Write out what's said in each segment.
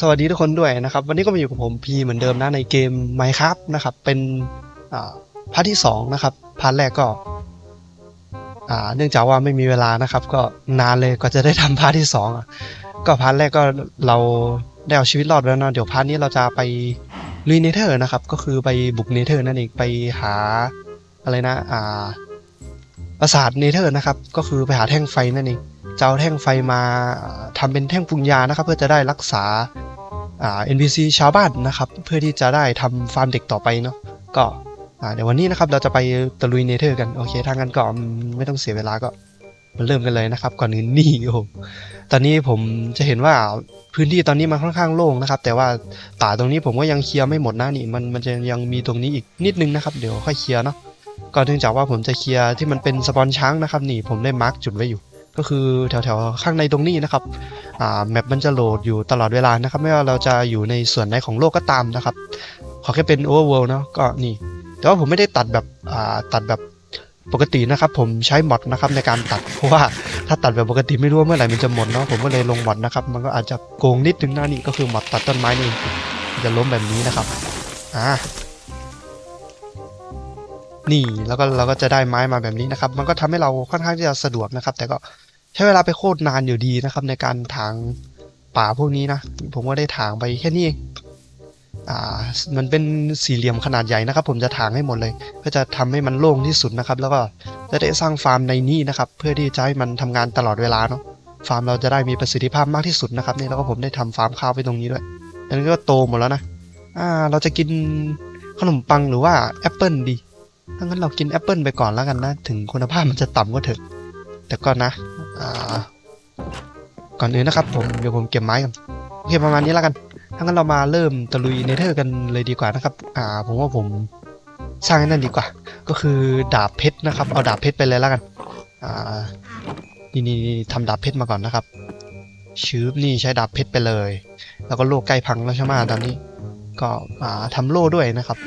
สวัสดีทุกคนด้วยนะครับ วันนี้ก็มาอยู่กับผมพีเหมือนเดิมนะในเกม Minecraft นะครับ เป็นพาร์ทที่สองนะครับพาร์ทแรกก็เนื่องจากว่าไม่มีเวลานะครับ ก็นานเลยก็จะได้ทำพาร์ทที่สองก็พาร์ทแรกก็เราได้เอาชีวิตรอดแล้วนะเดี๋ยวพาร์ทนี้เราจะไปลุยเนเธอร์นะครับ ก็คือไปบุกเนเธอร์นั่นเองไปหาอะไรนะอ่าปราสาทเนเธอร์นะครับ ก็คือไปหาแท่งไฟนั่นเอง จะเอาแท่งไฟมาอ่าทำเป็นแท่งปรุงยานะครับ เพื่อจะได้รักษาอ่า NPC ชาวบ้านนะครับ เพื่อที่จะได้ทำฟาร์มเด็กต่อไปเนาะก็เดี๋ยววันนี้นะครับเราจะไปตะลุยเนเธอร์กันโอเคถ้างั้นก็อืมไม่ต้องเสียเวลาก็มาเริ่มกันเลยนะครับ ก่อนอื่นนี่โอ้ตอนนี้ผมจะเห็นว่าพื้นที่ตอนนี้มันค่อนข้างโล่งนะครับ แต่ว่าป่าตรงนี้ผมก็ยังเคลียร์ไม่หมดนะนี่มันมันจะยังมีตรงนี้อีกนิดนึงนะครับ เดี๋ยวค่อยเคลียร์เนาะก็เนื่องจากว่าผมจะเคลียร์ที่มันเป็นสปอนช้างนะครับ นี่ผมได้มาร์กจุดไว้อยู่ ก็คือแถวๆข้างในตรงนี้นะครับแมปมันจะโหลดอยู่ตลอดเวลานะครับ ไม่ว่าเราจะอยู่ในส่วนไหนของโลกก็ตามนะครับ ขอแค่เป็น overworld เนาะก็นี่ แต่ว่าผมไม่ได้ตัดแบบตัดแบบปกตินะครับ ผมใช้มอดนะครับในการตัด เพราะว่าถ้าตัดแบบปกติไม่รู้ว่าเมื่อไหร่มันจะหมดเนาะผมก็เลยลงมอดนะครับ มันก็อาจจะโกงนิดนึงนะนี่ก็คือมอดตัดต้นไม้นี่จะล้มแบบนี้นะครับอ่านี่แล้วก็เราก็จะได้ไม้มาแบบนี้นะครับ มันก็ทำให้เราค่อนข้างที่จะสะดวกนะครับ แต่ก็ ใช้เวลาไปโคตรนานอยู่ดีนะครับ ในการถางป่าพวกนี้นะ ผมก็ได้ถางไปแค่นี้เองอ่ามันเป็นสี่เหลี่ยมขนาดใหญ่นะครับ ผมจะถางให้หมดเลย เพื่อจะทำให้มันโล่งที่สุดนะครับ แล้วก็จะได้สร้างฟาร์มในนี้นะครับ เพื่อที่จะให้มันทำงานตลอดเวลาเนาะฟาร์มเราจะได้มีประสิทธิภาพมากที่สุดนะครับนี่แล้วก็ผมได้ทำฟาร์มข้าวไว้ตรงนี้ด้วยอันนี้ก็โตหมดแล้วนะอ่าเราจะกินขนมปังหรือว่าแอปเปิลดีถ้างั้นเรากินแอปเปิลไปก่อนแล้วกันนะ ถึงคุณภาพมันจะต่ำก็เถอะแต่ก็นะ ก่อนอื่นนะครับผมเดี๋ยวผมเก็บไม้กันโอเคประมาณนี้แล้วกันถ้างั้นเรามาเริ่มตะลุยเนเธอร์กันเลยดีกว่านะครับ อ่า ผมว่าผมสร้างให้นั่นดีกว่า ก็คือดาบเพชรนะครับ เอาดาบเพชรไปเลยแล้วกัน อ่า นี่นี่ทำดาบเพชรมาก่อนนะครับชืบนี่ใช้ดาบเพชรไปเลย แล้วก็โล่ใกล้พังแล้วใช่ไหมตอนนี้ ก็อ่าทำโล่ด้วยนะครับ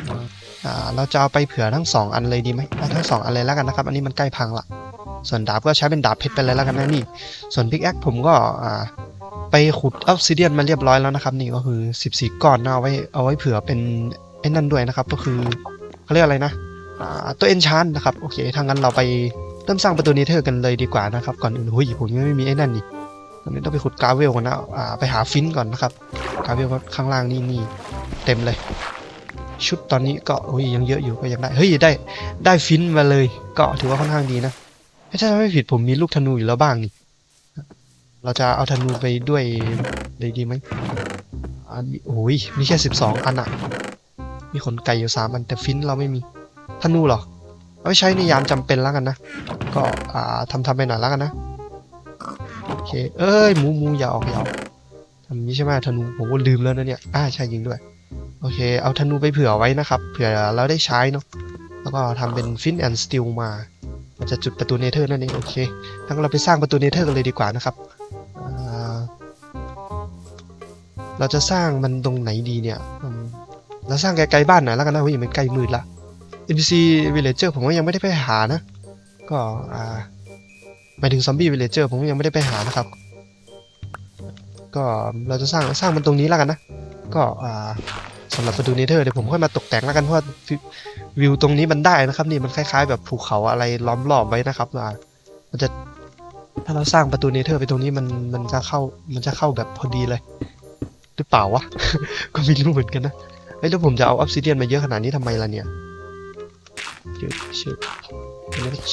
อ่า เราจะเอาไปเผื่อทั้งสองอันเลยดีไหมทั้งสองอันเลยแล้วกันนะครับ อันนี้มันใกล้พังละ ส่วนดาบก็ใช้เป็นดาบเพชรไปเลยแล้วกันนะนี่ ส่วนพิกแอคผมก็ไปขุดออฟซิเดียนมาเรียบร้อยแล้วนะครับ นี่ก็คือ 14 ก้อนนะเอาไว้เอาไว้เผื่อเป็นไอ้นั่นด้วยนะครับ ก็คือเขาเรียกอะไรนะตัวเอนชานนะครับโอเคถ้างั้นเราไปเริ่มสร้างประตูเนเธอร์กันเลยดีกว่านะครับ ก่อนอื่นหุ้ยผมยังไม่มีไอ้นั่นนี่ตอนนี้ต้องไปขุดกาเวลก่อนนะไปหาฟินก่อนนะครับกาเวลข้างล่างนี่นี่เต็มเลย ชุดตอนนี้ก็อุ้ยยังเยอะอยู่ก็ยังได้เฮ้ยได้ได้ฟินมาเลย ก็ถือว่าค่อนข้างดีนะ ถ้าจำไม่ผิดผมมีลูกธนูอยู่แล้วบ้างนี่ เราจะเอาธนูไปด้วยเลยดีไหมอันนี้โอ้ยมีแค่สิบสองอันอะมีขนไก่อยู่สามอันแต่ฟินเราไม่มีธนูหรอ เอาไว้ใช้ในยามจำเป็นแล้วกันนะ ก็อ่าทำทำไปหน่อยแล้วกันนะ โอเค เอ้ยหมูหมูอย่าออกอย่าออกทำอย่างนี้ใช่ไหมธนูผมก็ลืมแล้วนะเนี่ยอ่าใช่จริงด้วย โอเค เอาธนูไปเผื่อไว้นะครับ เผื่อเราได้ใช้เนาะ แล้วก็ทำเป็นฟินแอนด์สติลมา มันจะจุดประตูเนเธอร์นั่นเองโอเคงั้นเราไปสร้างประตูเนเธอร์กันเลยดีกว่านะครับเราจะสร้างมันตรงไหนดีเนี่ยเราสร้างไกลๆบ้านหน่อยแล้วกันนะเฮ้ยมันใกล้มืดละ NPC Villager ผมก็ยังไม่ได้ไปหานะ ก็อ่าหมายถึงซอมบี้ Villager ผมยังไม่ได้ไปหานะครับ ก็เราจะสร้างสร้างมันตรงนี้แล้วกันนะ ก็อ่า สำหรับประตูเนเธอร์เดี๋ยวผมค่อยมาตกแต่งแล้วกันเพราะว่าวิวตรงนี้มันได้นะครับ นี่มันคล้ายๆ แบบภูเขาอะไรล้อมรอบไว้นะครับอ่ามันจะถ้าเราสร้างประตูเนเธอร์ไปตรงนี้มันมันจะเข้ามันจะเข้าแบบพอดีเลย หรือเปล่าวะ ก็ไม่รู้เหมือนกันนะเฮ้ยแล้วผมจะเอาออฟซิเดียนมาเยอะขนาดนี้ทำไมล่ะเนี่ยเดี๋ยวเชื่อ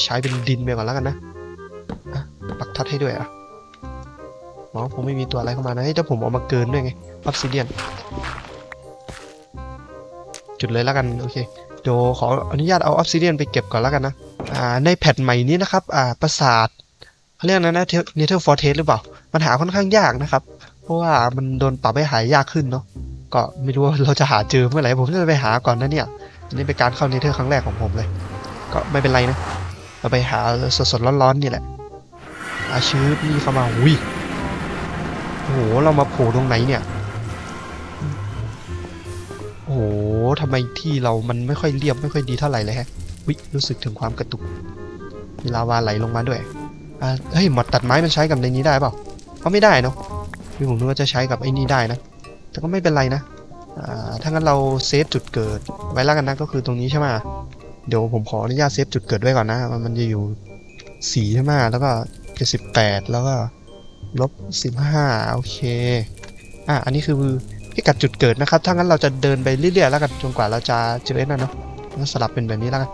ใช้เป็นดินไปก่อนแล้วกันนะอะปักทัดให้ด้วยอะอ๋อผมไม่มีตัวอะไรเข้ามานะเฮ้ยถ้าผมเอามาเกินด้วยไงออฟซิเดียน จุดเลยแล้วกันโอเคเดี๋ยวขออนุญาตเอาออฟซิเดียนไปเก็บก่อนแล้วกันนะอ่าในแพทใหม่นี้นะครับอ่าปราสาทเขาเรียกนะนะเนเธอร์ฟอร์เทสหรือเปล่า มันหาค่อนข้างยากนะครับ เพราะว่ามันโดนปรับให้หายยากขึ้นเนาะก็ไม่รู้ว่าเราจะหาเจอเมื่อไหร่ผมจะไปหาก่อนนะเนี่ยนนี้เป็นการเข้าเนเธอร์ครั้งแรกของผมเลย ก็ไม่เป็นไรนะเราไปหาสดๆร้อนๆนี่แหละอาชืบนี่เข้ามาอุ้ยโอ้โหเรามาโผล่ตรงไหนเนี่ยโอ้โห ทำไมที่เรามันไม่ค่อยเรียบไม่ค่อยดีเท่าไหร่เลยฮะวิรู้สึกถึงความกระตุกมีลาวาไหลลงมาด้วยอ่าเฮ้ยหมดตัดไม้มันใช้กับในนี้ได้เปล่าเอาไม่ได้เนาะพี่ผมนึกว่าจะใช้กับไอ้นี่ได้นะ แต่ก็ไม่เป็นไรนะอ่าถ้างั้นเราเซฟจุดเกิดไว้แล้วกันนะก็คือตรงนี้ใช่ไหมเดี๋ยวผมขออนุญาตเซฟจุดเกิดไว้ก่อนนะมันมันจะอยู่สี่ใช่ไหมแล้วก็เจ็ดสิบแปดแล้วก็ลบสิบห้าโอเคอะอันนี้คือ พิกัดจุดเกิดนะครับ ถ้างั้นเราจะเดินไปเรื่อยๆแล้วกันจนกว่าเราจะเจอไอ้นั่นเนาะงั้นสลับเป็นแบบนี้แล้วกัน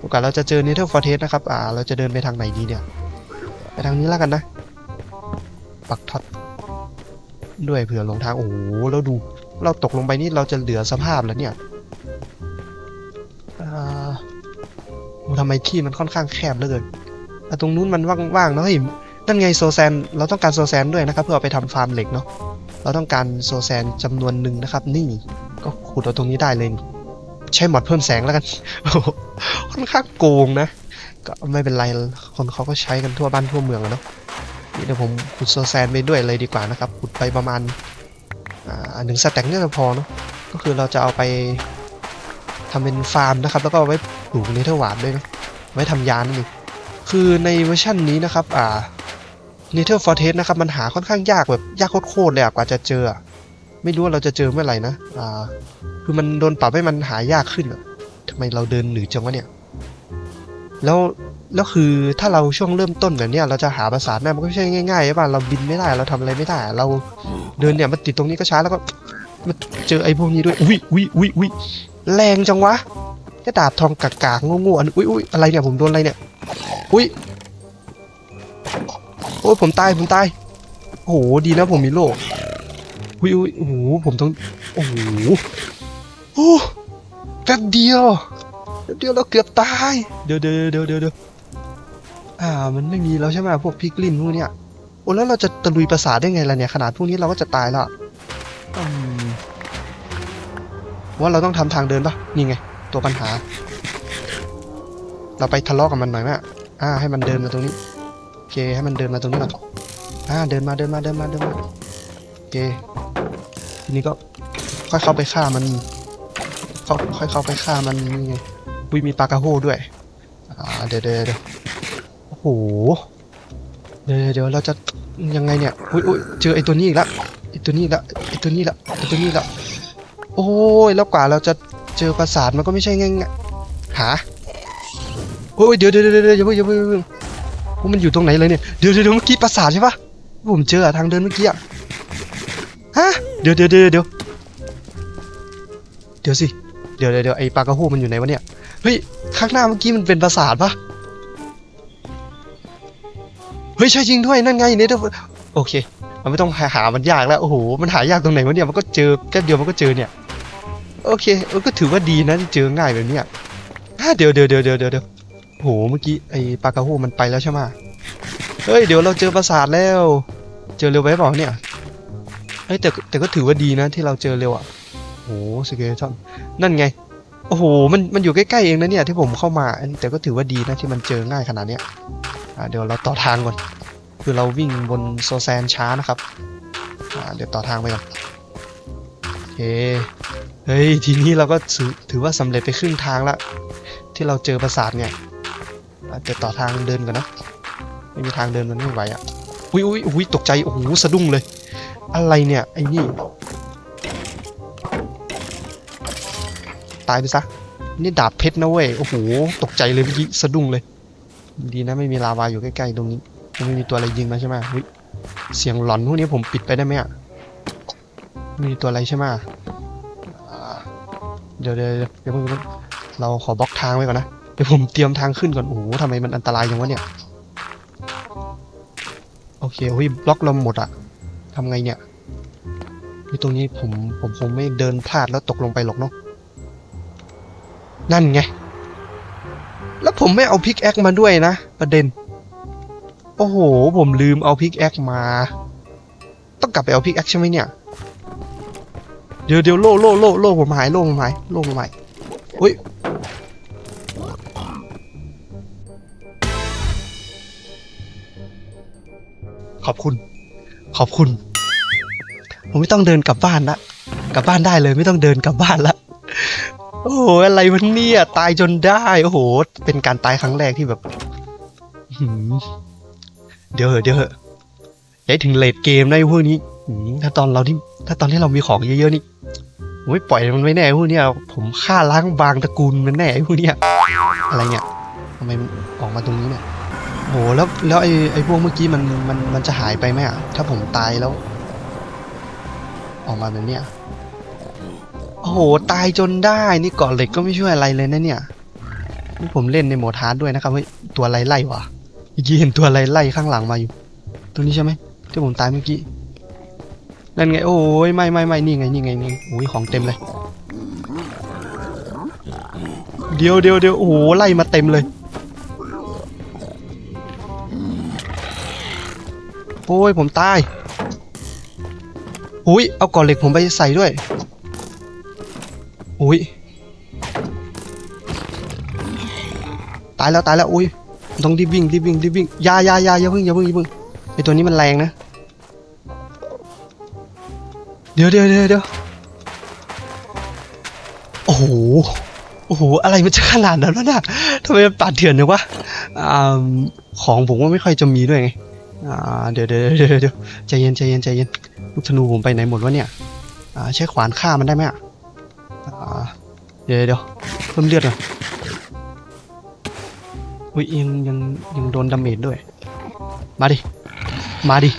จนกว่าเราจะเจอเนเธอร์ฟอร์เทสนะครับ อ่า เราจะเดินไปทางไหนดีเนี่ย ไปทางนี้แล้วกันนะ ปักท็อตด้วยเผื่อลงทาง โอ้โห แล้วดู เราตกลงไปนี่เราจะเหลือสภาพแล้วเนี่ยอ่าโอ้ทำไมที่มันค่อนข้างแคบเหลือเกินอะตรงนู้นมันว่างๆเนาะเฮ้ยนั่นไงโซแซน เราต้องการโซแซนด้วยนะครับ เพื่อเอาไปทำฟาร์มเหล็กเนาะ เราต้องการโซแซนจำนวนหนึ่งนะครับ นี่ก็ขุดเอาตรงนี้ได้เลย ใช้หมอดเพิ่มแสงแล้วกันค่อนข้างโกงนะ ก็ไม่เป็นไรคนเขาก็ใช้กันทั่วบ้านทั่วเมืองเนาะนี่เดี๋ยวผมขุดโซแซนไปด้วยเลยดีกว่านะครับขุดไปประมาณหนึ่งสแต็กเนี่ยจะพอเนาะก็คือเราจะเอาไปทำเป็นฟาร์มนะครับ แล้วก็เอาไว้ปลูกเนเธอร์วาร์ดด้วยเนาะไว้ทำยานั่นเองคือในเวอร์ชันนี้นะครับ อ่า เนเธอร์ฟอร์เทสนะครับ มันหาค่อนข้างยากแบบยากโคตรเลยอะกว่าจะเจอ ไม่รู้ว่าเราจะเจอเมื่อไหร่นะ อ่า คือมันโดนปรับให้มันหายากขึ้นอทำไมเราเดินหนืดจังวะเนี่ย แล้ว แล้วคือถ้าเราช่วงเริ่มต้นแบบเนี้ยเราจะหาประสาทแม่มันก็ไม่ใช่ง่ายๆใช่ป่ะ เราบินไม่ได้ เราทำอะไรไม่ได้ เราเดินเนี่ยมันติดตรงนี้ก็ช้าแล้วก็มาเจอไอ้พวกนี้ด้วย อุ้ยอุ้ยอุ้ยอุ้ยแรงจังวะกระดาบทองกากากๆโง่ๆอันอุ้ยอุ้ยอะไรเนี่ยผมโดนอะไรเนี่ย อุ้ย โอ้ยผมตายผมตายโอ้โหดีนะผมมีโล่อุ้ยโอ้โหผมต้องโอ้โหโอ้แป๊บเดียวแป๊บเดียวเราเกือบตายเดี๋ยวเดี๋ยวเดี๋ยวเดี๋ยวเดี๋ยวอ่ามันไม่มีแล้วใช่ไหมพวกพิกลินพวกเนี้ยโอ้แล้วเราจะตะลุยประสาทได้ไงล่ะเนี่ยขนาดพวกนี้เราก็จะตายแล้วอะอืมว่าเราต้องทำทางเดินปะนี่ไง ตัวปัญหา เราไปทะเลาะกับมันหน่อยไหมอ่าให้มันเดินมาตรงนี้ เคให้มันเดินมาตรงนี้ก่อนอ่าเดินมาเดินมาเดินมาเดินมาโอเคทีนี้ก็ค่อยเข้าไปฆ่ามันเข้าค่อยเข้าไปฆ่ามันนี่ไงวิมีปลากระโฮด้วยอ่าเดี๋ยวเดี๋ยวเดะโอ้โหเดี๋ยวเดี๋ยวเราจะยังไงเนี่ยอุ้ยอุ้ยเจอไอ้ตัวนี้อีกแล้วไอ้ตัวนี้อีกแล้วไอ้ตัวนี้อีกแล้วไอ้ตัวนี้อีกแล้วโอ้ยแล้วกว่าเราจะเจอปราสาทมันก็ไม่ใช่ง่ายๆหาโอ้ยเดี๋ยวเดี๋ยวเดี๋ยวเดี๋ยวอย่าเพิ่งอย่าเพิ่งอย่าเพิ่งโอ้มันอยู่ตรงไหนเลยเนี่ย เดี๋ยวเดี๋ยวเมื่อกี้ปราสาทใช่ปะผมเจออะทางเดินเมื่อกี้อะฮะ เดี๋ยวเดี๋ยวเดี๋ยวเดี๋ยวเดี๋ยวสิ เดี๋ยวเดี๋ยวเดี๋ยวไอ้ปลากระโฮมันอยู่ไหนวะเนี่ย เฮ้ย ข้างหน้าเมื่อกี้มันเป็นปราสาทปะเฮ้ยใช่จริงด้วยนั่นไงเนี่ยโอเค มันไม่ต้องหาหามันยากแล้ว โอ้โห มันหายากตรงไหนวะเนี่ย มันก็เจอแค่เดียวมันก็เจอเนี่ย โอเคเออก็ถือว่าดีนะที่เจอง่ายแบบเนี้ยอะเดี๋ยวเดี๋ยวเดี๋ยวเดี๋ยวเดี๋ยว โอ้โห เมื่อกี้ไอ้ปลากระโฮมันไปแล้วใช่ไหมเฮ้ย เดี๋ยวเราเจอปราสาทแล้ว เจอเร็วไปเปล่าเนี่ย เฮ้ยแต่แต่ก็ถือว่าดีนะที่เราเจอเร็วอะโอ้โหสเกเลทอนนั่นไง โอ้โห มันมันอยู่ใกล้ๆเองนะเนี่ยที่ผมเข้ามา แต่ก็ถือว่าดีนะที่มันเจอง่ายขนาดเนี้ยอ่าเดี๋ยวเราต่อทางก่อน คือเราวิ่งบนโซแซนช้านะครับ อ่าเดี๋ยวต่อทางไปก่อนโอเค เฮ้ย ทีนี้เราก็ถือว่าสำเร็จไปครึ่งทางละที่เราเจอปราสาทเนี่ย อะต่อทางเดินก่อนนะไม่มีทางเดินมันไม่ไหวอะอุ้ยอุ้ยอุ้ยตกใจโอ้โหสะดุ้งเลย อะไรเนี่ยไอ้นี่ ตายไปซะนี่ดาบเพชรนะเว้ยโอ้โหตกใจเลยเมื่อกี้สะดุ้งเลย ดีนะไม่มีลาวาอยู่ใกล้ๆตรงนี้ไม่มีตัวอะไรยิงมาใช่ไหมเฮ้ยเสียงหลอนพวกนี้ผมปิดไปได้ไหมอะไม่มีตัวอะไรใช่ไหมเดี๋ยวเดี๋ยวเดี๋ยวเราขอบล็อกทางไว้ก่อนนะ เดี๋ยวผมเตรียมทางขึ้นก่อน โอ้โหทำไมมันอันตรายจังวะเนี่ย โอเคเฮ้ยบล็อกเราหมดอะทำไงเนี่ยนี่ตรงนี้ผมผมคงไม่เดินพลาดแล้วตกลงไปหรอกเนาะ นั่นไง แล้วผมไม่เอาพิกแอคมาด้วยนะ ประเด็น โอ้โห ผมลืมเอาพิกแอคมา ต้องกลับไปเอาพิกแอคใช่ไหมเนี่ย เดี๋ยวเดี๋ยวโล่โล่โล่โล่ผมหายโล่ผมหายโล่ผมหายอุ้ย ขอบคุณ ขอบคุณ ผมไม่ต้องเดินกลับบ้านละ กลับบ้านได้เลยไม่ต้องเดินกลับบ้านละ โอ้โห อะไรวะเนี่ย ตายจนได้ โอ้โห เป็นการตายครั้งแรกที่แบบหือเดี๋ยวเหอะเดี๋ยวเหอะอย่าให้ถึงเลดเกมนะไอ้พวกนี้หืมถ้าตอนเราที่ ถ้าตอนที่เรามีของเยอะๆนี่ผมไม่ปล่อยมันไว้แน่พวกเนี้ย ผมฆ่าล้างบางตระกูลมันแน่ไอพวกเนี้ย อะไรเนี่ยทำไมมันออกมาตรงนี้เนี่ย โหแล้วแล้วไอ้ไอ้พวกเมื่อกี้มันมันมันจะหายไปไหมอะถ้าผมตายแล้ว ออกมาแบบเนี้ยโอ้โหตายจนได้นี่เกาะเหล็กก็ไม่ช่วยอะไรเลยนะเนี่ยนี่ผมเล่นในโหมดฮาร์ดด้วยนะครับเฮ้ยตัวอะไรไล่วะเมื่อกี้เห็นตัวอะไรไล่ข้างหลังมาอยู่ ตรงนี้ใช่ไหมที่ผมตายเมื่อกี้นั่นไง โอ้ยไม่ไม่ไม่นี่ไงนี่ไงนี่โอ้ยของเต็มเลย เดี๋ยวเดี๋ยวเดี๋ยวโอ้โหไล่มาเต็มเลย โอ้ยผมตายอุ้ยเอาก่อนเหล็กผมไปใส่ด้วยอุ้ยตายแล้วตายแล้วอุ้ยต้องรีบวิ่งรีบวิ่งรีบวิ่งยายายาอย่าเพิ่งอย่าเพิ่งอย่าเพิ่งไอตัวนี้มันแรงนะ เดี๋ยวเดี๋ยวเดี๋ยวเดี๋ยวโอ้โหโอ้โหอะไรมันจะขนาดนั้นวะเนี่ยทำไมมันปาดเถื่อนเนี่ยวะอ่าของผมก็ไม่ค่อยจะมีด้วยไง อ่าเดี๋ยวเดี๋ยวเดี๋ยวใจเย็นใจเย็นใจเย็นลูกธนูผมไปไหนหมดวะเนี่ยอ่าใช้ขวานฆ่ามันได้ไหมอะอ่าเดี๋ยวเดี๋ยวเพิ่มเลือดหน่อยอุ้ยยังยังยังโดนดาเมจด้วย มาดิ มาดิ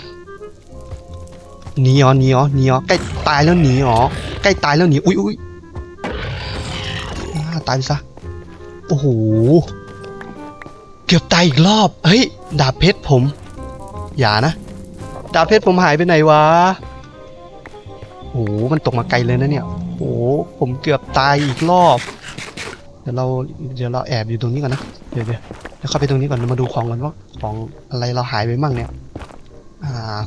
หนีอ๋อหนีอ๋อหนีอ๋อใกล้ตายแล้วหนีอ๋อใกล้ตายแล้วหนีอุ้ยอุ้ยตายไปซะโอ้โหเกือบตายอีกรอบ เฮ้ย ดาบเพชรผม อย่านะ ดาบเพชรผมหายไปไหนวะ โอ้โหมันตกมาไกลเลยนะเนี่ย โอ้ผมเกือบตายอีกรอบ เดี๋ยวเราเดี๋ยวเราแอบอยู่ตรงนี้ก่อนนะ เดี๋ยวเดี๋ยวเดี๋ยวเข้าไปตรงนี้ก่อนมาดูของกันว่าของอะไรเราหายไปมั่งเนี่ย อ่า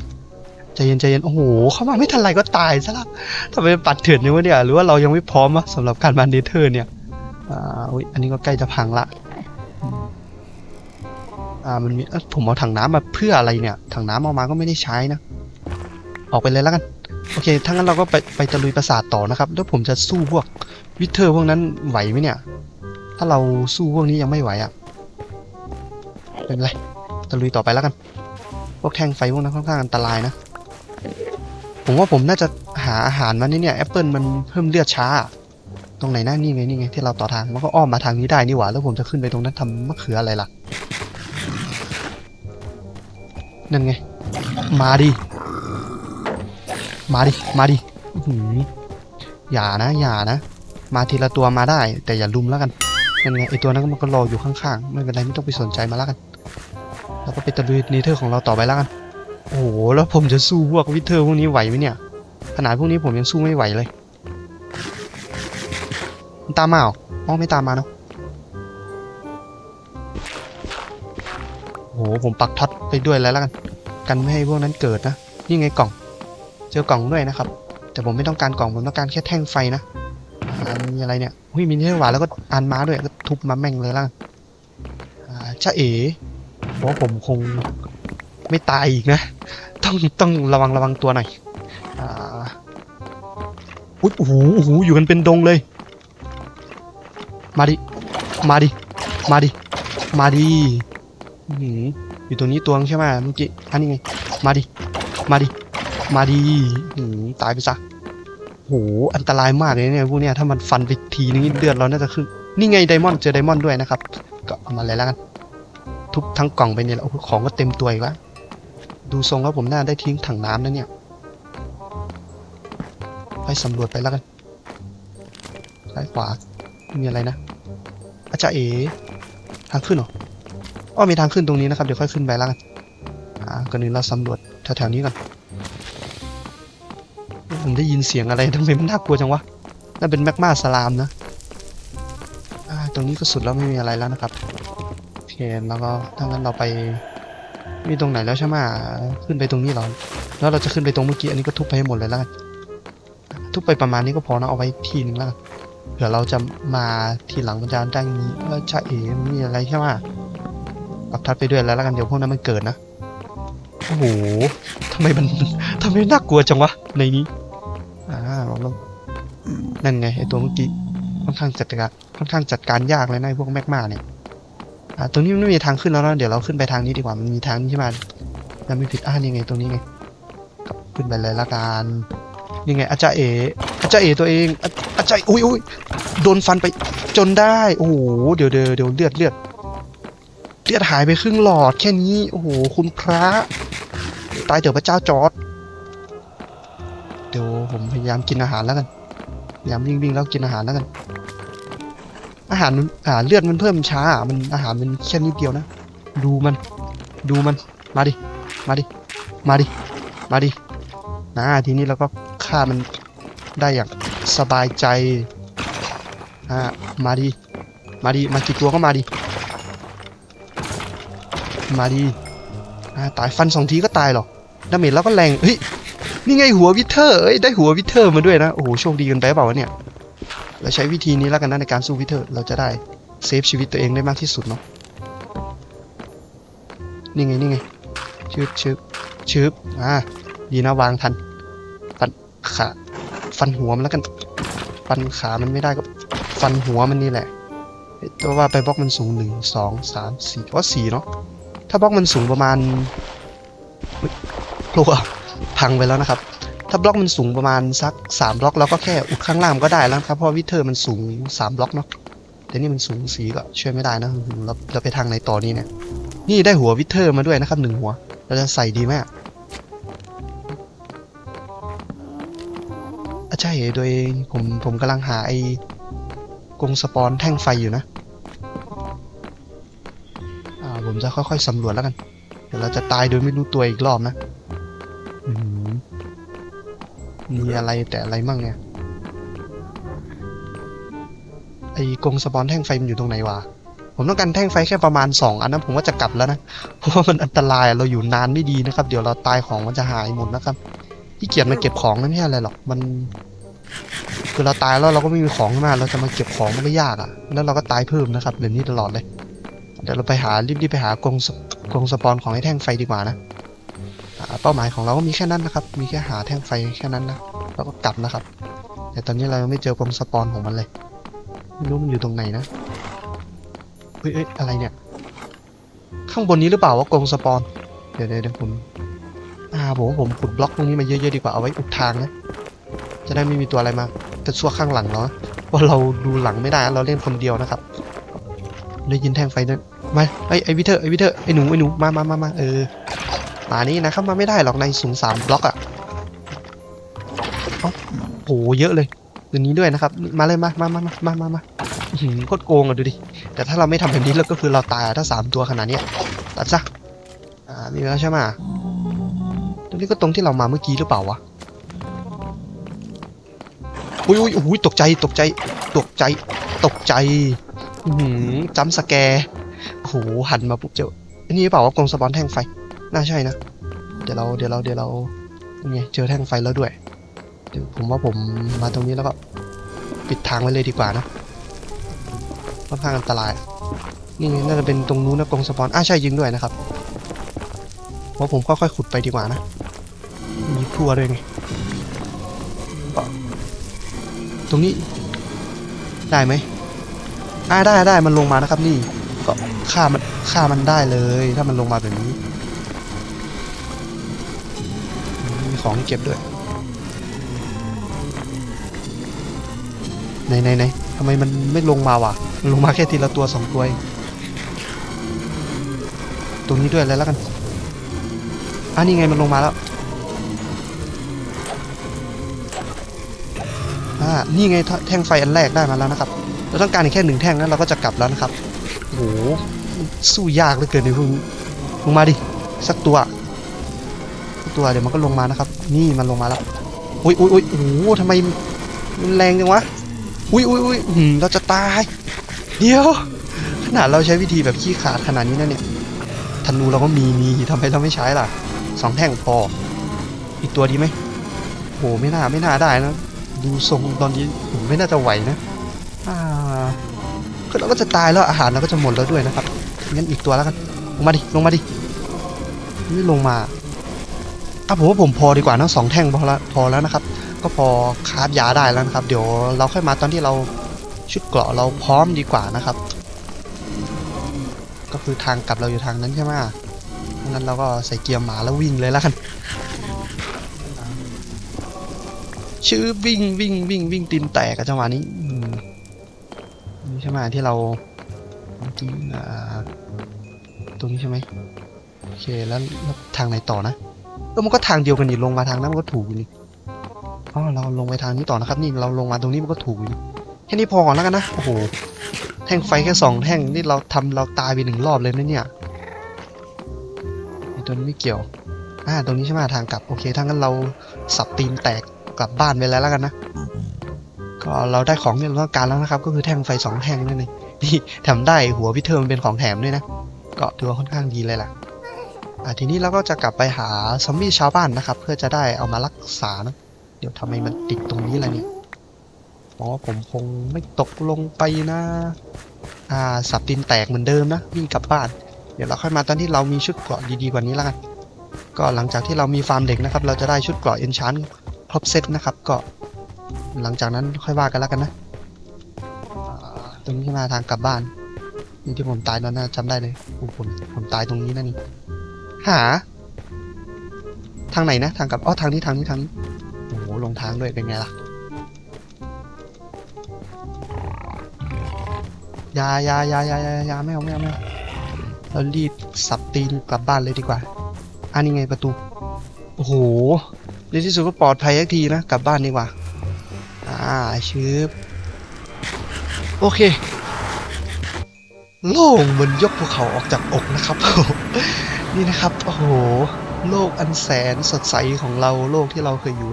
ใจเย็นใจเย็นโอ้โหเข้ามาไม่ทันไรก็ตายซะละทำไมปัดเถื่อนนี่วะเนี่ยหรือว่าเรายังไม่พร้อมอะสำหรับการมาเนเธอร์เนี่ยอ่าอุ๊ยอันนี้ก็ใกล้จะพังละ อ่ามันมีผมเอาถังน้ำมาเพื่ออะไรเนี่ย ถังน้ำเอามาก็ไม่ได้ใช้นะ ออกไปเลยแล้วกัน โอเค ถ้างั้นเราก็ไปไปตะลุยปราสาทต่อนะครับ แล้วผมจะสู้พวกวิเทอร์พวกนั้นไหวไหมเนี่ย ถ้าเราสู้พวกนี้ยังไม่ไหวอะไม่เป็นไรตะลุยต่อไปแล้วกัน พวกแท่งไฟพวกนั้นค่อนข้างอันตรายนะ ผมว่าผมน่าจะหาอาหารมานี่เนี่ยแอปเปิลมันเพิ่มเลือดช้า ตรงไหนนะนี่ไงนี่ไงที่เราต่อทาง มันก็อ้อมมาทางนี้ได้นี่หว่า แล้วผมจะขึ้นไปตรงนั้นทำมะเขืออะไรล่ะ นั่นไง มาดิ มาดิ มาดิอย่านะ อย่านะ มาทีละตัวมาได้ แต่อย่าลุมแล้วกันนั่นไงไอตัวนั้นมันก็รออยู่ข้างๆ ไม่เป็นไรไม่ต้องไปสนใจมาแล้วกัน เราก็ไปตะลุยเนเธอร์ของเราต่อไปแล้วกัน โอ้โห แล้วผมจะสู้พวกวิเทอร์พวกนี้ไหวไหมเนี่ย ขนาดพวกนี้ผมยังสู้ไม่ไหวเลย ตามมาเหรออ๋อไม่ตามมาเนาะ หผมปักท็อตไปด้วยแล้วล้วกัน กันไม่ให้พวกนั้นเกิดนะ นี่ไงกล่อง เจอกล่องด้วยนะครับ แต่ผมไม่ต้องการกล่องผมต้องการแค่แท่งไฟนะอ่ามีอะไรเนี่ยหุ้ยมีเนื้อหวานแล้วก็อันม้าด้วยก็ทุบมาแม่งเลยแล้วกันอ่าจ้าเอ๋เพราะผมคงไม่ตายอีกนะ ต้องต้องระวังระวังตัวหน่อยอ่าอุ๊ยโอ้โหโอ้โหอยู่กันเป็นดงเลย มาดิ มาดิ มาดิ มาดิ อื้อยู่ตรงนี้ตัวงใช่ไหมเมื่อกี้อันนี้ไง มาดิ มาดิ มาดิตายไปซะโห อันตรายมากเลยเนี่ยพวกเนี้ยถ้ามันฟันไปทีนึงเลือดเราน่าจะขึ้น นี่ไงไดมอนด์เจอไดมอนด์ด้วยนะครับ ก็เอามาเลยแล้วกัน ทุบทั้งกล่องไปเนี่ยแหละโอ้โหของก็เต็มตัวอีกแล้วดูทรงแล้วผมน่าได้ทิ้งถังน้ำนะเนี่ยไปสำรวจไปแล้วกัน ซ้ายขวา มีอะไรนะอาจารย์เอ ทางขึ้นหรอ อ้อมีทางขึ้นตรงนี้นะครับ เดี๋ยวค่อยขึ้นไปแล้วกัน อ่าก่อนอื่นเราสำรวจแถวๆนี้ก่อน ผมได้ยินเสียงอะไรทำไมมันน่ากลัวจังวะน่าเป็นแมกมาสลามนะอ่าตรงนี้ก็สุดแล้วไม่มีอะไรแล้วนะครับโอเคแล้วก็ถ้างั้นเราไปมีตรงไหนแล้วใช่ไหมขึ้นไปตรงนี้หรอแล้วเราจะขึ้นไปตรงเมื่อกี้อันนี้ก็ทุบไปให้หมดเลยแล้วกันทุบไปประมาณนี้ก็พอนะเอาไว้ทีนึงแล้วเผื่อเราจะมาทีหลังมันจะได้มีว่าจะเอ๋มันมีอะไรใช่ไหม ปรับทัดไปด้วยแล้วล้วกันเดี๋ยวพวกนั้นมันเกิดนะ โอ้โหทำไมมันทำไมน่ากลัวจังวะในนี้ อ่าลองลองนั่นไงไอตัวเมื่อกี้ค่อนข้างจัดการค่อนข้างจัดการยากเลยนะพวกแมกมาเนี่ย อ่าตรงนี้มันไม่มีทางขึ้นแล้วนะเดี๋ยวเราขึ้นไปทางนี้ดีกว่ามันมีทางนี้ใช่ไหมยังไม่ผิดอ่านี่ไงตรงนี้ไงขึ้นไปเลยละกันยังไงอาจารย์เออาจารย์เอตัวเองอาอาจารย์อุ้ยอุ้ยโดนฟันไปจนได้ โอ้โหเดี๋ยวเดี๋ยวเดี๋ยวเลือดเลือด เลือดหายไปครึ่งหลอดแค่นี้ โอ้โห คุณพระ ตายเถอะพระเจ้าจอร์ดเดี๋ยวผมพยายามกินอาหารแล้วกัน พยายามวิ่งวิ่งแล้วกินอาหารแล้วกัน อาหารมันอ่าเลือดมันเพิ่มช้า มันอาหารมันแค่นิดเดียวนะ ดูมัน ดูมัน มาดิ มาดิ มาดิ มาดิ นะทีนี้เราก็ฆ่ามันได้อย่างสบายใจอ่ามาดิ มาดิ มากี่ตัวก็มาดิ มาดิอ่าตายฟันสองทีก็ตายหรอกดาเมจเราก็แรงเฮ้ยนี่ไงหัววิเทอร์เอ้ยได้หัววิเทอร์มาด้วยนะ โอ้โหโชคดีกันไปเปล่าวะเนี่ย เราใช้วิธีนี้แล้วกันนะในการสู้วิเทอร์เราจะได้เซฟชีวิตตัวเองได้มากที่สุดเนาะนี่ไงนี่ไงชึบชึบชึบอ่าดีนะวางทันฟันขาฟันหัวมันแล้วกัน ฟันขามันไม่ได้ก็ฟันหัวมันนี่แหละเอ๊ะแต่ว่าไปบล็อกมันสูงหนึ่งสองสามสี่อ๋อสี่เนาะ ถ้าบล็อกมันสูงประมาณเฮ้ยโลอะพังไปแล้วนะครับ ถ้าบล็อกมันสูงประมาณสักสามบล็อกเราก็แค่อุดข้างล่างก็ได้แล้วครับ เพราะวิเทอร์มันสูงสามบล็อกเนาะแต่นี่มันสูงสีก็ช่วยไม่ได้นะเราเราไปทางไหนต่อนี่เนี่ยนี่ได้หัววิเทอร์มาด้วยนะครับหนึ่งหัว เราจะใส่ดีไหมอะใช่โดยผมผมกำลังหาไอ้กงสปอนแท่งไฟอยู่นะ จะค่อยๆสำรวจแล้วกัน เดี๋ยวเราจะตายโดยไม่รู้ตัวอีกรอบนะอื้อหือมีอะไรแต่อะไรมั่งเนี่ย ไอ้กรงสปอนแท่งไฟมันอยู่ตรงไหนวะ ผมต้องการแท่งไฟแค่ประมาณ 2 อันนั้นผมก็จะกลับแล้วนะ เพราะว่ามันอันตรายอะเราอยู่นานไม่ดีนะครับ เดี๋ยวเราตายของมันจะหายหมดนะครับที่เกียจมาเก็บของนั่นไม่ใช่อะไรหรอก มัน คือเราตายแล้วเราก็ไม่มีของมา เราจะมาเก็บของมันก็ยากอะ่ะ แล้วเราก็ตายเพิ่มนะครับเดี๋ยวนี้ตลอดเลย เดี๋ยวเราไปหารีบๆไปหากรงสกรงสปอนของไอ้แท่งไฟดีกว่านะเป้าหมายของเราก็มีแค่นั้นนะครับ มีแค่หาแท่งไฟแค่นั้นนะ แล้วก็กลับนะครับ แต่ตอนนี้เรายังไม่เจอกรงสปอนของมันเลยไม่รู้มันอยู่ตรงไหนนะเฮ้ยอะไรเนี่ย ข้างบนนี้หรือเปล่าวะกรงสปอน เดี๋ยวเดี๋ยวผมอ่าผมผมขุดบล็อกตรงนี้มาเยอะๆดีกว่าเอาไว้อุดทางนะ จะได้ไม่มีตัวอะไรมาแต่ชั่วข้างหลังเราะเพราเราดูหลังไม่ได้เราเล่นคนเดียวนะครับ ได้ยินแท่งไฟด้วยมาไอไอวิเทอร์ไอวิเทอร์ไอหนูไอหนูมามามามาเออมานี่นะครับมาไม่ได้หรอกในสูงสามบล็อกอะ่ะเอ้โหเยอะเลยเดี๋ยวนี้ด้วยนะครับ มาเลยมามามามามามามาโคตรโกงอะดูดิแต่ถ้าเราไม่ทำแบบนี้แล้วก็คือเราตายถ้าสามตัวขนาดเนี้ยตัดซะอ่านี่แล้วใช่ไหมตรงนี้ก็ตรงที่เรามาเมื่อกี้หรือเปล่าวะอุ้ยอุ้ยอุ้ยตกใจตกใจ ตกใจ ตกใจ จัมป์สแกร์โหหันมาปุ๊บเจออันนี้หรือเปล่าวะกรงสปอนแท่งไฟ น่าใช่นะ เดี๋ยวเราเดี๋ยวเราเดี๋ยวเราเนี่ไงเจอแท่งไฟแล้วด้วย เดี๋ยวผมว่าผมมาตรงนี้แล้วก็ปิดทางไว้เลยดีกว่านะค่อนข้างอันตราย นี่น่าจะเป็นตรงนู้นนะกรงสปอนอ่าใช่ยิงด้วยนะครับเพราะผมค่อยๆขุดไปดีกว่านะ มีครัวด้วยไงตรงนี้ได้ไหม อ่าได้ได้มันลงมานะครับนี่ ก็ฆ่ามันฆ่ามันได้เลย ถ้ามันลงมาแบบนี้ มีของให้เก็บด้วยไหนไหนไหนทำไมมันไม่ลงมาวะมันลงมาแค่ทีละตัวสองตัวเองตรงนี้ด้วยเลยแล้วกันอะนี่ไงมันลงมาแล้วอ่านี่ไงแท่งไฟอันแรกได้มาแล้วนะครับ เราต้องการอีกแค่หนึ่งแท่งนั้นเราก็จะกลับแล้วนะครับโอ้โหสู้ยากเหลือเกินในพวกนี้ลงมาดิสักตัวสักตัวเดี๋ยวมันก็ลงมานะครับ นี่มันลงมาแล้วอุ้ยอุ้ยอุ้ยโอ้โหทำไมมันแรงจังวะอุ้ยอุ้ยอุ้ยอืมเราจะตายเดี๋ยวขนาดเราใช้วิธีแบบขี้ขาดขนาดนี้นะเนี่ยธนูเราก็มีมีทำไมเราไม่ใช้ล่ะสองแท่งพอ อีกตัวดีไหมโหไม่น่าไม่น่าได้นะ ดูทรงตอนนี้ผมไม่น่าจะไหวนะ ก็เราก็จะตายแล้วอาหารเราก็จะหมดแล้วด้วยนะครับงั้นอีกตัวแล้วกันลงมาดิลงมาดิไม่ลงมาอะผมว่าผมพอดีกว่านะสองแท่งพอละพอแล้วนะครับ ก็พอคาฟยาได้แล้วนะครับ เดี๋ยวเราค่อยมาตอนที่เราชุดเกราะเราพร้อมดีกว่านะครับ ก็คือทางกลับเราอยู่ทางนั้นใช่ไหมงั้นเราก็ใส่เกียร์หมาแล้ววิ่งเลยแล้วกันชื่อวิ่งวิ่งวิ่งวิ่งตีนแตกอะจังหวะนี้ ช่ไหมที่เราเมื่อกี้อ่าตรงนี้ใช่ไหมโอเคแล้วแล้วทางไหนต่อนะเออมันก็ทางเดียวกันนี่ลงมาทางนั้นมันก็ถูกอยู่นี่อ๋อเราลงไปทางนี้ต่อนะครับ นี่เราลงมาตรงนี้มันก็ถูกอยู่นี่แค่นี้พอก่อนแล้วกันนะโอ้โหแท่งไฟแค่สองแท่งนี่เราทำเราตายไปหนึ่งรอบเลยนะเนี่ยไอตัวนี้ไม่เกี่ยวอ่าตรงนี้ใช่ไหมทางกลับโอเคถ้างั้นเราสับตีนแตกกลับบ้านไปแล้วแล้วกันนะ ก็เราได้ของที่เราต้องการแล้วนะครับ ก็คือแท่งไฟสองแท่งนั่นเองนี่ทำได้หัวพี่เทอร์มันเป็นของแถมด้วยนะ ก็ถือว่าค่อนข้างดีเลยล่ะอ่าทีนี้เราก็จะกลับไปหาซอมบี้ชาวบ้านนะครับ เพื่อจะได้เอามารักษานะเดี๋ยวทำไมมันติดตรงนี้ล่ะเนี่ยอ๋อผมคงไม่ตกลงไปนะ อ่า สับตีนแตกเหมือนเดิมนะวิ่งกลับบ้าน เดี๋ยวเราค่อยมาตอนที่เรามีชุดเกราะดีๆกว่านี้แล้วกัน ก็หลังจากที่เรามีฟาร์มเด็กนะครับ เราจะได้ชุดเกราะเอนชานครบเซตนะครับ ก็ หลังจากนั้นค่อยว่ากันแล้วกันนะตรงนี้มาทางกลับบ้าน นี่ที่ผมตายตอนนั้นจำได้เลยผมผมตายตรงนี้นั่นนี่หา ทางไหนนะทางกลับอ๋อทางนี้ทางนี้ทางนี้โอ้โหลงทางด้วยเป็นไงล่ะยายายายายายาไม่เอาไม่เอาไม่เอาเรารีบสับตีนกลับบ้านเลยดีกว่าอันนี้ไงประตู โอ้โหในที่สุดก็ปลอดภัยสักทีนะ กลับบ้านดีกว่า ชืบโอเค โล่งเหมือนยกภูเขาออกจากอกนะครับ นี่นะครับ โอ้โห โลกอันแสนสดใสของเราโลกที่เราเคยอยู่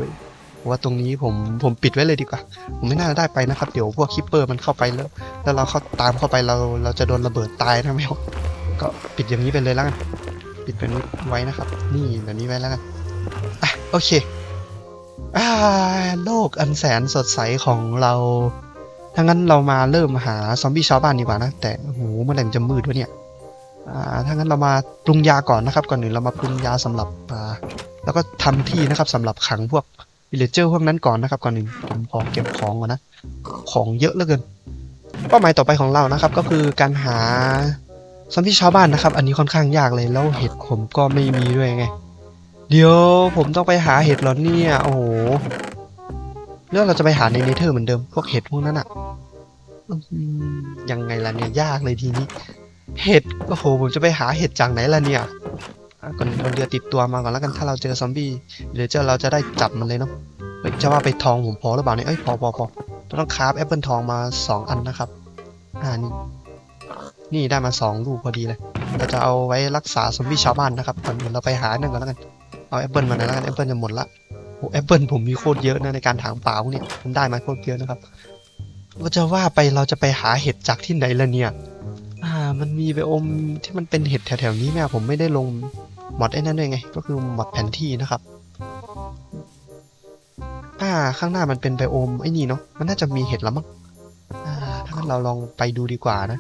ว่าตรงนี้ผมผมปิดไว้เลยดีกว่า ผมไม่น่าจะได้ไปนะครับ เดี๋ยวพวกคิปเปอร์มันเข้าไปแล้ว แล้วเราเข้าตามเข้าไปเราเราจะโดนระเบิดตายนะแมวก็ปิดอย่างนี้ไปเลยแล้วกัน ปิดเป็นไว้นะครับ นี่แบบนี้ไว้แล้วกันอะโอเค อ่าโลกอันแสนสดใสของเราถ้างั้นเรามาเริ่มหาซอมบี้ชาวบ้านดีกว่านะ แต่โอ้โหเมื่อไหร่มันจะมืดวะเนี่ยอ่าถ้างั้นเรามาปรุงยาก่อนนะครับ ก่อนอื่นเรามาปรุงยาสำหรับอ่าแล้วก็ทำที่นะครับสำหรับขังพวกวิลเลเจอร์พวกนั้นก่อนนะครับ ก่อนอื่นผมขอเก็บของก่อนนะ ของเยอะเหลือเกิน เป้าหมายต่อไปของเรานะครับ ก็คือการหาซอมบี้ชาวบ้านนะครับ อันนี้ค่อนข้างยากเลยแล้วเห็ดผมก็ไม่มีด้วยไง เดี๋ยวผมต้องไปหาเห็ดเหรอเนี่ย โอ้โหเรื่องเราจะไปหาในเนเธอร์เหมือนเดิม พวกเห็ดพวกนั้นอะยังไงล่ะเนี่ยยากเลยทีนี้ เห็ดโอ้โหผมจะไปหาเห็ดจากไหนล่ะเนี่ยก่อนเรือติดตัวมาก่อนแล้วกันถ้าเราเจอซอมบี้เดี๋ยวเจอเราจะได้จับมันเลยเนาะจะว่าไปทองผมพอหรือเปล่าเนี่ยเอ้ยพอพอพอต้องคราฟแอปเปิลทองมาสองอันนะครับ อ่านี่นี่ได้มาสองลูกพอดีเลย เราจะเอาไว้รักษาซอมบี้ชาวบ้านนะครับก่อนอื่นเราไปหาหนึ่งก่อนแล้วกัน เอาแอปเปิลมาหน่อยแล้วกันแอปเปิลจะหมดละโอ้แอปเปิลผมมีโคตรเยอะนะในการถางป่าพวกเนี้ยผมได้มาโคตรเยอะนะครับว่าจะว่าไปเราจะไปหาเห็ดจากที่ไหนละเนี่ย อ่า มันมีไบอมที่มันเป็นเห็ดแถวๆนี้ไหมอะผมไม่ได้ลงหมดไอ้นั่นด้วยไง ก็คือหมดแผนที่นะครับ อ่า ข้างหน้ามันเป็นไบโอมไอ้นี่เนาะ มันน่าจะมีเห็ดละมั้ง อ่า ถ้างั้นเราลองไปดูดีกว่านะ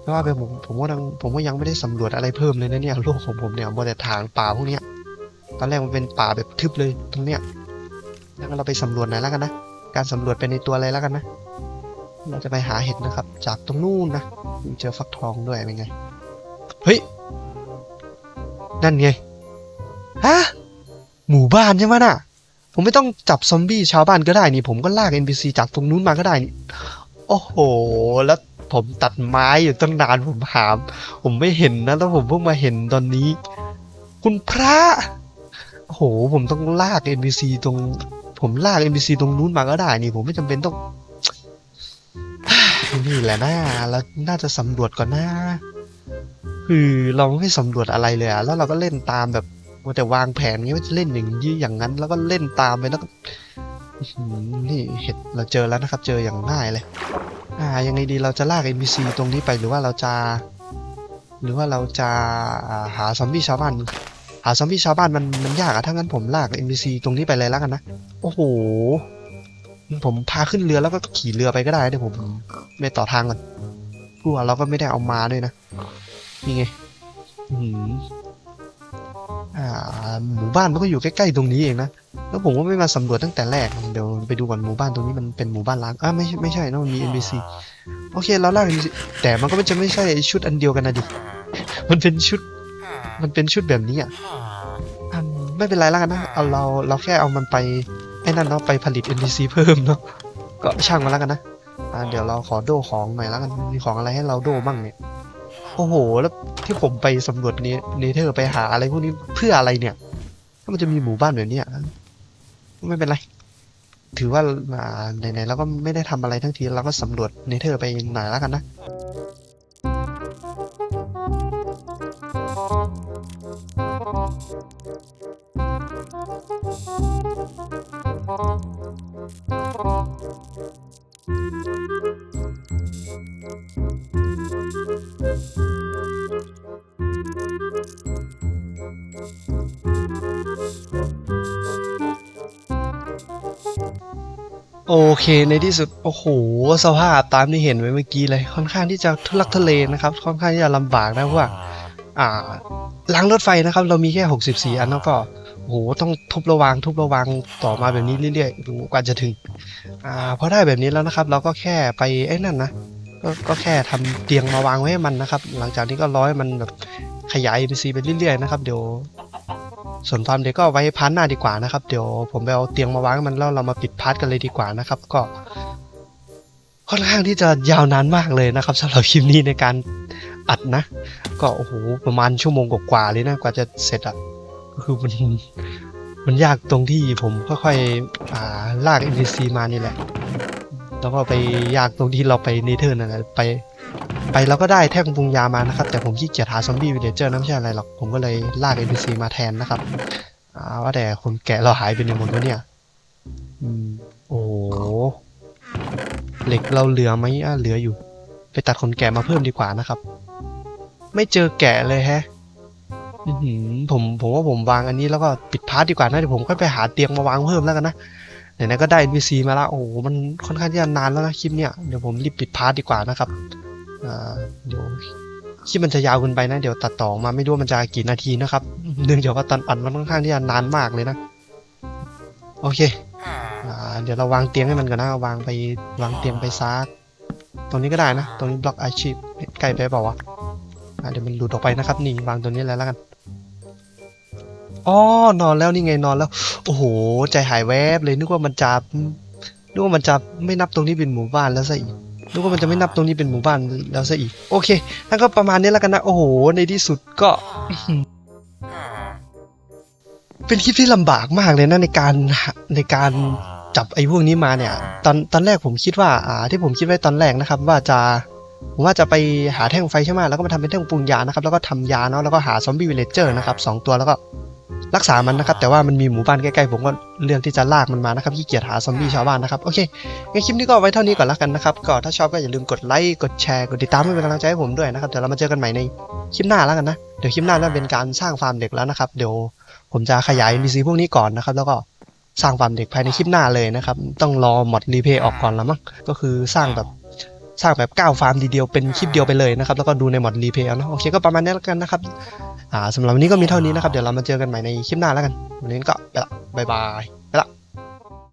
เพราะว่าไปผมผมว่ายังผมก็ยังไม่ได้สำรวจอะไรเพิ่มเลยนะเนี่ยโลกของผมเนี่ยมัวแต่ทางป่าพวกเนี้ย ตอนแรกมันเป็นป่าแบบทึบเลยตรงเนี้ยแล้วเราไปสำรวจหน่อยแล้วกันนะ การสำรวจเป็นในตัวอะไรแล้วกันนะ เราจะไปหาเห็ดนะครับ จากตรงนู้นนะเจอฟักทองด้วยเป็นไง เฮ้ย นั่นไง ฮะ หมู่บ้านใช่ไหมน่ะ ผมไม่ต้องจับซอมบี้ชาวบ้านก็ได้นี่ ผมก็ลาก NPC จากตรงนู้นมาก็ได้นี่ โอ้โห แล้วผมตัดไม้อยู่ตั้งนานผมหาม ผมไม่เห็นนะ แล้วผมเพิ่งมาเห็นตอนนี้ คุณพระ โอ้โหผมต้องลาก NPC ตรง ผมลาก NPC ตรงนู้นมาก็ได้นี่ ผมไม่จำเป็นต้อง นี่แหละนะเราน่าจะสำรวจก่อนนะ คือเราไม่สำรวจอะไรเลยอะแล้วเราก็เล่นตามแบบว่าแต่วางแผนงี้ว่าจะเล่นอย่างนี้อย่างนั้น แล้วก็เล่นตามไปแล้วก็นี่เห็ดเราเจอแล้วนะครับ เจออย่างง่ายเลย อ่า ยังไงดีเราจะลาก NPC ตรงนี้ไปหรือว่าเราจะ หรือว่าเราจะาหาซอมบี้ชาวบ้านาซอมบี้ชาวบ้านมันมันยากอะถ้างั้นผมลาก NPC ตรงนี้ไปเลยแล้วกันนะ โอ้โห ผมพาขึ้นเรือแล้วก็ขี่เรือไปก็ได้เดี๋ยวผมไม่ต่อทางก่อนกลัวเราก็ไม่ได้เอามาด้วยนะ นี่ไงอื้อหืออ่า หมู่บ้านมันก็อยู่ใกล้ๆตรงนี้เองนะ แล้วผมก็ไม่มาสำรวจตั้งแต่แรก เดี๋ยวไปดูก่อนหมู่บ้านตรงนี้มันเป็นหมู่บ้านล้างอ่าไม่ใช่ไม่ใช่นะมันมี NPC โอเคเราลาก NPC แต่มันก็ไม่จะไม่ใช่ชุดอันเดียวกันนะดิ มันเป็นชุด มันเป็นชุดแบบนี้อะอะไม่เป็นไรแล้วกันนะเอาเราเราแค่เอามันไปไอ้นั่นเนาะไปผลิต NPC เพิ่มเนาะก็ช่างมาแล้วกันนะอ่าเดี๋ยวเราขอโดของหน่อยแล้วกันมีของอะไรให้เราโดบ้างเนี่ยโอ้โห แล้วที่ผมไปสำรวจเนเนเธอร์ไปหาอะไรพวกนี้เพื่ออะไรเนี่ย ถ้ามันจะมีหมู่บ้านแบบเนี้ยไม่เป็นไร ถือว่าอ่าไหนๆเราก็ไม่ได้ทำอะไรทั้งทีเราก็สำรวจเนเธอร์ไปหน่อยแล้วกันนะ โอเคในที่สุด โอ้โห สภาพตามที่เห็นไว้เมื่อกี้เลย ค่อนข้างที่จะทุลักทุเลนะครับ ค่อนข้างที่จะลำบากนะว่า อ่ารางรถไฟนะครับ เรามีแค่ 64 อันแล้วก็ โอ้โหต้องทุบระวางทุบระวางต่อมาแบบนี้เรื่อยๆกว่าจะถึง อ่าพอได้แบบนี้แล้วนะครับ เราก็แค่ไปไอ้นั่นนะก็ก็แค่ทำเตียงมาวางไว้ให้มันนะครับ หลังจากนี้ก็ร้อยมันแบบขยาย NPC ไปเรื่อยๆนะครับเดี๋ยวส่วนฟาร์มเด็กก็ไว้พาร์ทหน้าดีกว่านะครับ เดี๋ยวผมไปเอาเตียงมาวางมันแล้วเรามาปิดพาร์ทกันเลยดีกว่านะครับ ก็ค่อนข้างที่จะยาวนานมากเลยนะครับสำหรับคลิปนี้ในการอัดนะ ก็โอ้โหประมาณชั่วโมงกว่าๆเลยนะกว่าจะเสร็จอะ คือมันมันยากตรงที่ผมค่อยๆอ่าลาก NPC มานี่แหละ แล้วก็ไปยากตรงที่เราไปเนเธอร์นั่นแหละไป ไปแล้วก็ได้แท่งปรุงยามานะครับ แต่ผมขี้เกียจหาซอมบี้วิลเลเจอร์นะไม่ใช่อะไรหรอก ผมก็เลยลาก NPC มาแทนนะครับอ่าว่าแต่คนแกะเราหายไปไหนหมดวะเนี่ยอืมโอ้โหเหล็กเราเหลือไหมอะเหลืออยู่ ไปตัดคนแกะมาเพิ่มดีกว่านะครับ ไม่เจอแกะเลยแฮะ อื้อหือผมผมว่าผมวางอันนี้แล้วก็ปิดพาร์ทดีกว่านะเดี๋ยวผมค่อยไปหาเตียงมาวางเพิ่มแล้วกันนะไหนๆก็ได้ NPC มาแล้วโอ้โหมันค่อนข้างที่จะนานแล้วนะคลิปเนี่ยเดี๋ยวผมรีบปิดพาร์ทดีกว่านะครับอ่าเดี๋ยวคลิปมันจะยาวเกินไปนะ เดี๋ยวตัดต่อมาไม่รู้มันจะกี่นาทีนะครับเนื่องจากว่าตอนอัดมันค่อนข้างที่จะนานมากเลยนะ โอเคอ่าเดี๋ยวเราวางเตียงให้มันก่อนนะวางไปวางเตียงไปซักตรงนี้ก็ได้นะ ตรงนี้บล็อกอาชีพใกล้ไปเปล่าวะอ่าเดี๋ยวมันหลุดออกไปนะครับ นี่วางตัวนี้แล้วแล้วกัน อ๋อ นอนแล้วนี่ไงนอนแล้ว โอ้โห ใจหายแวบเลยนึกว่ามันจะนึกว่ามันจะไม่นับตรงนี้เป็นหมู่บ้านแล้วซะอีกนึกว่ามันจะไม่นับตรงนี้เป็นหมู่บ้านแล้วซะอีก โอเคนั่นก็ประมาณนี้แล้วกันนะ โอ้โห ในที่สุดก็ เป็นคลิปที่ลำบากมากเลยนะในการในการจับไอ้พวกนี้มาเนี่ย ตอนตอนแรกผมคิดว่าอ่า ที่ผมคิดไว้ตอนแรกนะครับ ว่าจะผมว่าจะไปหาแท่งไฟใช่ไหมแล้วก็มาทำเป็นแท่งปรุงยานะครับ แล้วก็ทำยาเนาะ แล้วก็หาซอมบี้วิลเลเจอร์นะครับสองตัวแล้วก็ รักษามันนะครับ แต่ว่ามันมีหมู่บ้านใกล้ๆผมก็เลือกที่จะลากมันมานะครับขี้เกียจหาซอมบี้ชาวบ้านนะครับโอเคงั้นคลิปนี้ก็ไว้เท่านี้ก่อนล้วกันนะครับก็ถ้าชอบก็อย่าลืมกดไลค์กดแชร์กดติดตามเพื่อเป็นกำลังใจให้ผมด้วยนะครับเดี๋ยวเรามาเจอกันใหม่ในคลิปหน้าแล้วกันนะเดี๋ยวคลิปหน้าน่าเป็นการสร้างฟาร์มเด็กแล้วนะครับเดี๋ยวผมจะขยาย NPC พวกนี้ก่อนนะครับ แล้วก็สร้างฟาร์มเด็กภายในคลิปหน้าเลยนะครับต้องรอหมดรีเพย์ออกก่อนละมั้งก็คือสร้างแบบ สร้างแบบ9ฟาร์มทีเดียวเป็นคลิปเดียวไปเลยนะครับ แล้วก็ดูในมอดรีเพย์เอาเนะโอเคก็ประมาณนี้แล้วกันนะครับอ่าสำหรับวันนี้ก็มีเท่านี้นะครับ เดี๋ยวเรามาเจอกันใหม่ในคลิปหน้าแล้วกัน วันนี้ก็ไปละบ๊ายบาย